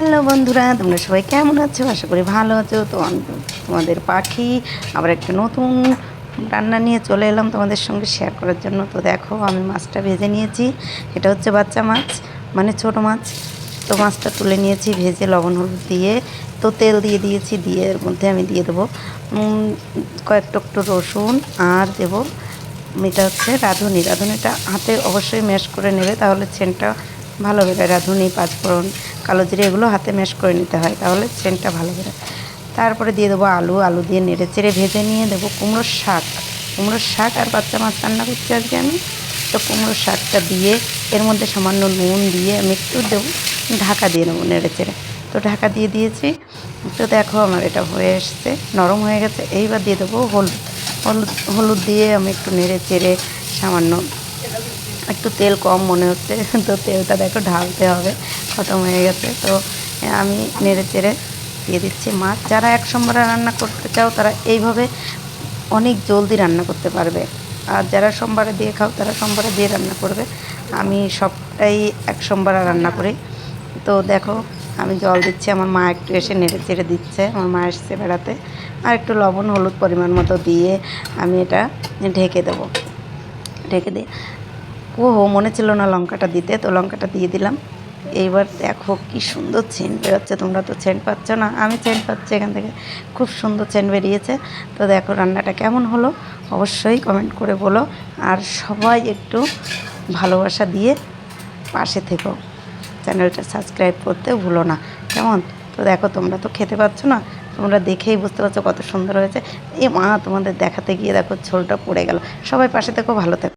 Hello বন্ধুরা, তোমরা সবাই কেমন আছো? আশা করি ভালো আছো। তো তোমাদের পাখি, আবার একটা নতুন রান্না নিয়ে চলে এলাম তোমাদের সঙ্গে শেয়ার করার জন্য। তো দেখো, আমি মাছটা ভেজে নিয়েছি। এটা হচ্ছে বাচ্চা মাছ মানে ছোট মাছ। তো মাছটা তুলে নিয়েছি, ভেজে লবণ হলুদ দিয়ে, তো তেল দিয়ে দিয়েছি, দিয়ে এর মধ্যে আমি দিয়ে দেবো কয়েক টুকটো রসুন, আর দেবো এটা হচ্ছে রাঁধুনি। রাঁধুনিটা হাতে অবশ্যই ম্যাশ করে নেবে, তাহলে সেন্টটা ভালো হবে। রাঁধুনি, পাঁচফোড়ন কালো জিরে এগুলো হাতে ম্যাশ করে নিতে হয়, তাহলে সেন্টটা ভালো বেরোয় তারপরে দিয়ে দেবো আলু আলু দিয়ে নেড়ে চেড়ে ভেজে নিয়ে দেবো কুমড়োর শাক। কুমড়োর শাক আর বাচ্চা মাছ রান্না করছি আজকে আমি। তো কুমড়োর শাকটা দিয়ে এর মধ্যে সামান্য নুন দিয়ে আমি একটু দেবো, ঢাকা দিয়ে নেব নেড়ে চেড়ে। তো ঢাকা দিয়ে দিয়েছি। তো দেখো আমার এটা হয়ে এসছে, নরম হয়ে গেছে। এইবার দিয়ে দেবো হলুদ। হলুদ হলুদ দিয়ে আমি একটু নেড়ে চেড়ে সামান্য একটু তেল কম মনে হচ্ছে, তো তেলটা দেখো ঢালতে হবে, খতম হয়ে গেছে। তো আমি নেড়ে চেড়ে দিয়ে দিচ্ছি মাছ। যারা এক সম্বারে রান্না করতে চাও, তারা এইভাবে অনেক জলদি রান্না করতে পারবে। আর যারা সোমবারে দিয়ে খাও, তারা সোমবারে দিয়ে রান্না করবে। আমি সবটাই এক সোমবারে রান্না করি। তো দেখো, আমি জল দিচ্ছি, আমার মা একটু এসে নেড়ে চেড়ে দিচ্ছে, আমার মা এসছে বেড়াতে। আর একটু লবণ, হলুদ পরিমাণ মতো দিয়ে আমি এটা ঢেকে দেবো। ঢেকে দিয়ে ও হো মনে ছিল না লঙ্কাটা দিতে, তো লঙ্কাটা দিয়ে দিলাম। এইবার দেখো কি সুন্দর চেন বেরোচ্ছে, তোমরা তো চেন পাচ্ছ না। আমি চেন পাচ্ছি এখান থেকে, খুব সুন্দর চেন বেরিয়েছে। তো দেখো রান্নাটা কেমন হলো, অবশ্যই কমেন্ট করে বলো। আর সবাই একটু ভালোবাসা দিয়ে পাশে থেকো। চ্যানেলটা সাবস্ক্রাইব করতে ভুলো না। কেমন? তো দেখো, তোমরা তো খেতে পাচ্ছ না, তোমরা দেখেই বুঝতে পারছ কত সুন্দর হয়েছে। এ মা, তোমাদের দেখাতে গিয়ে দেখো ঝোলটা পড়ে গেল। সবাই পাশে থেকো, ভালো থেকো।